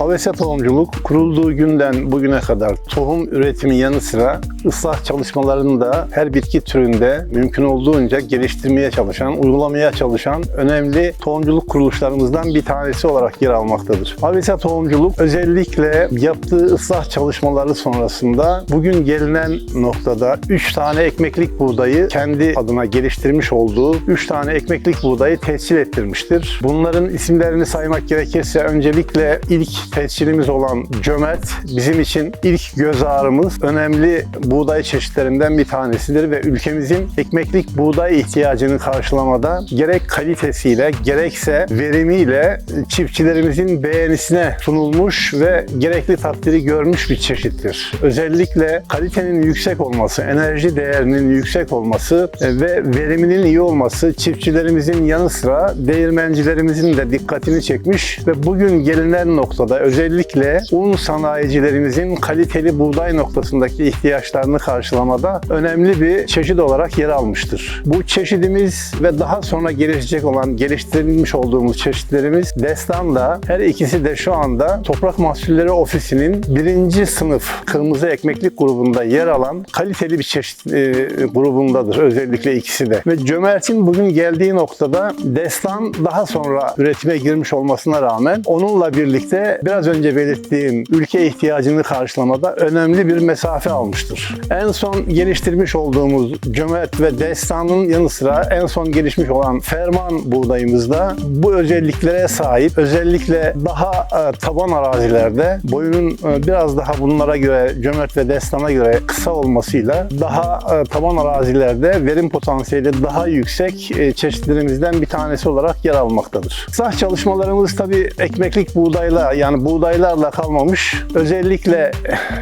Avesa Tohumculuk kurulduğu günden bugüne kadar tohum üretimi yanı sıra ıslah çalışmalarını da her bitki türünde mümkün olduğunca geliştirmeye çalışan, uygulamaya çalışan önemli tohumculuk kuruluşlarımızdan bir tanesi olarak yer almaktadır. Avesa Tohumculuk özellikle yaptığı ıslah çalışmaları sonrasında bugün gelinen noktada 3 tane ekmeklik buğdayı kendi adına geliştirmiş olduğu 3 tane ekmeklik buğdayı tescil ettirmiştir. Bunların isimlerini saymak gerekirse öncelikle ilk tescilimiz olan Cömert bizim için ilk göz ağrımız önemli buğday çeşitlerinden bir tanesidir ve ülkemizin ekmeklik buğday ihtiyacını karşılamada gerek kalitesiyle gerekse verimiyle çiftçilerimizin beğenisine sunulmuş ve gerekli takdiri görmüş bir çeşittir. Özellikle kalitenin yüksek olması, enerji değerinin yüksek olması e, ve veriminin iyi olması çiftçilerimizin yanı sıra değirmencilerimizin de dikkatini çekmiş ve bugün gelinen noktada özellikle un sanayicilerimizin kaliteli buğday noktasındaki ihtiyaçlarını karşılamada önemli bir çeşit olarak yer almıştır. Bu çeşidimiz ve daha sonra gelişecek olan geliştirilmiş olduğumuz çeşitlerimiz Destan'da her ikisi de şu anda Toprak Mahsulleri Ofisi'nin birinci sınıf kırmızı ekmeklik grubunda yer alan kaliteli bir çeşit e, grubundadır özellikle ikisi de. Ve Cömert'in bugün geldiği noktada Destan daha sonra üretime girmiş olmasına rağmen onunla birlikte biraz önce belirttiğim ülke ihtiyacını karşılamada önemli bir mesafe almıştır. En son geliştirmiş olduğumuz Cömert ve Destan'ın yanı sıra en son gelişmiş olan Ferman buğdayımızda bu özelliklere sahip özellikle daha e, taban arazilerde boyunun e, biraz daha bunlara göre Cömert ve Destan'a göre kısa olmasıyla daha e, taban arazilerde verim potansiyeli daha yüksek çeşitlerimizden bir tanesi olarak yer almaktadır. Sah çalışmalarımız tabii ekmeklik buğdayla yani buğdaylarla kalmamış. Özellikle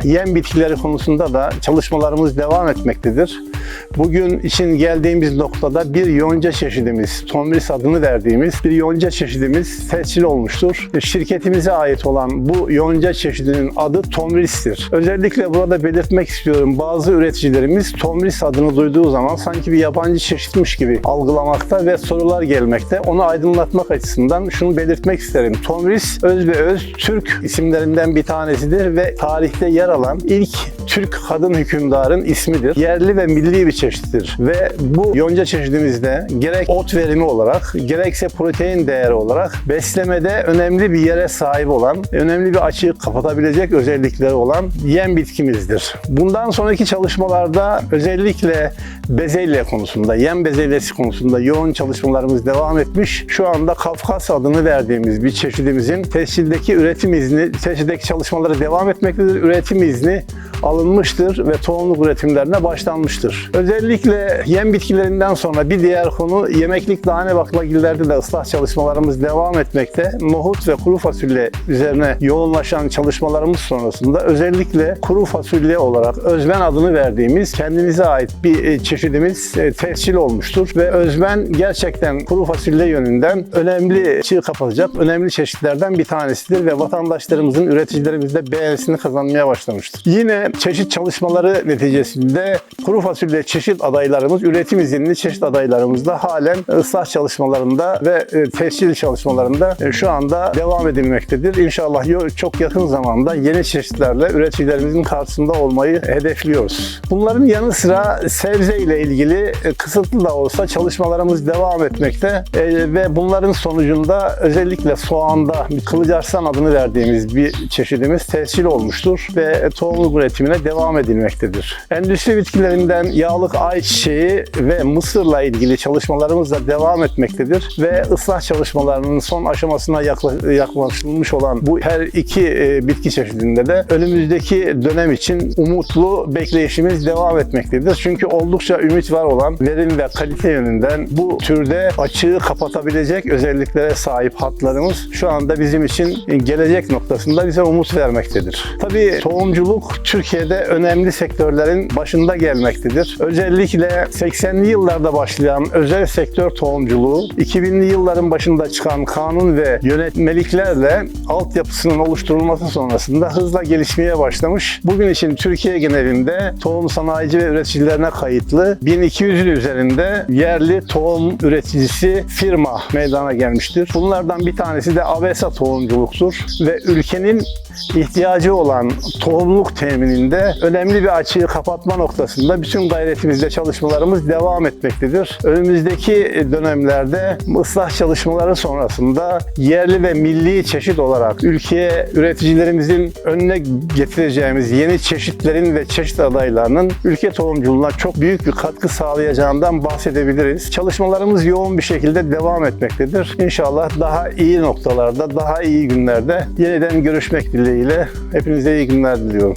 yem bitkileri konusunda da çalışmalarımız devam etmektedir. Bugün için geldiğimiz noktada bir yonca çeşidimiz, Tomris adını verdiğimiz bir yonca çeşidimiz tescil olmuştur. Şirketimize ait olan bu yonca çeşidinin adı Tomris'tir. Özellikle burada belirtmek istiyorum bazı üreticilerimiz Tomris adını duyduğu zaman sanki bir yabancı çeşitmiş gibi algılamakta ve sorular gelmekte. Onu aydınlatmak açısından şunu belirtmek isterim. Tomris öz ve öz Türk isimlerinden bir tanesidir ve tarihte yer alan ilk Türk kadın hükümdarın ismidir. Yerli ve milli bir çeşittir ve bu yonca çeşidimizde gerek ot verimi olarak gerekse protein değeri olarak beslemede önemli bir yere sahip olan, önemli bir açığı kapatabilecek özellikleri olan yem bitkimizdir. Bundan sonraki çalışmalarda özellikle bezelye konusunda, yem bezelyesi konusunda yoğun çalışmalarımız devam etmiş. Şu anda Kafkas adını verdiğimiz bir çeşidimizin tescildeki üretim izni, tescildeki çalışmaları devam etmektedir. Üretim izni alınmıştır ve tohumluk üretimlerine başlanmıştır. Özellikle yem bitkilerinden sonra bir diğer konu yemeklik tane baklagillerde de ıslah çalışmalarımız devam etmekte. Nohut ve kuru fasulye üzerine yoğunlaşan çalışmalarımız sonrasında özellikle kuru fasulye olarak özben adını verdiğimiz kendimize ait bir e, çeşidimiz e, tescil olmuştur ve özben gerçekten kuru fasulye yönünden önemli çığ kapatacak önemli çeşitlerden bir tanesidir ve vatandaşlarımızın, üreticilerimizde beğenisini kazanmaya başlamıştır. Yine çeşit çalışmaları neticesinde kuru fasulye çeşit adaylarımız, üretim izinli çeşit adaylarımızda halen ıslah çalışmalarında ve e, tescil çalışmalarında e, şu anda devam edilmektedir. İnşallah çok yakın zamanda yeni çeşitlerle üreticilerimizin karşısında olmayı hedefliyoruz. Bunların yanı sıra sebze ile ilgili e, kısıtlı da olsa çalışmalarımız devam etmekte ve bunların sonucunda özellikle soğanda kılıcarslan adını verdiğimiz bir çeşidimiz tescil olmuştur ve tohumluk üretimine devam edilmektedir. Endüstri bitkilerinden yağlık ayçiçeği ve mısırla ilgili çalışmalarımız da devam etmektedir ve ıslah çalışmalarının son aşamasına yakla- yaklaşılmış olan bu her iki e, bitki çeşidinde de önümüzdeki dönem için umutlu bekleyişimiz devam etmektedir. Çünkü oldukça ümit var olan verim ve kalite yönünden bu türde açığı kapatabilecek özelliklere sahip hatlarımız şu anda bizim için gelecek noktasında bize umut vermektedir. Tabii tohumculuk Türkiye Türkiye'de önemli sektörlerin başında gelmektedir. Özellikle 80'li yıllarda başlayan özel sektör tohumculuğu, 2000'li yılların başında çıkan kanun ve yönetmeliklerle altyapısının oluşturulması sonrasında hızla gelişmeye başlamış. Bugün için Türkiye genelinde tohum sanayici ve üreticilerine kayıtlı 1200'ün üzerinde yerli tohum üreticisi firma meydana gelmiştir. Bunlardan bir tanesi de Avesa tohumculuktur ve ülkenin ihtiyacı olan tohumluk temininde önemli bir açığı kapatma noktasında bütün gayretimizle çalışmalarımız devam etmektedir. Önümüzdeki dönemlerde ıslah çalışmaları sonrasında yerli ve milli çeşit olarak ülkeye üreticilerimizin önüne getireceğimiz yeni çeşitlerin ve çeşit adaylarının ülke tohumculuğuna çok büyük bir katkı sağlayacağından bahsedebiliriz. Çalışmalarımız yoğun bir şekilde devam etmektedir. İnşallah daha iyi noktalarda, daha iyi günlerde yeniden görüşmek dileğiyle hepinize iyi günler diliyorum.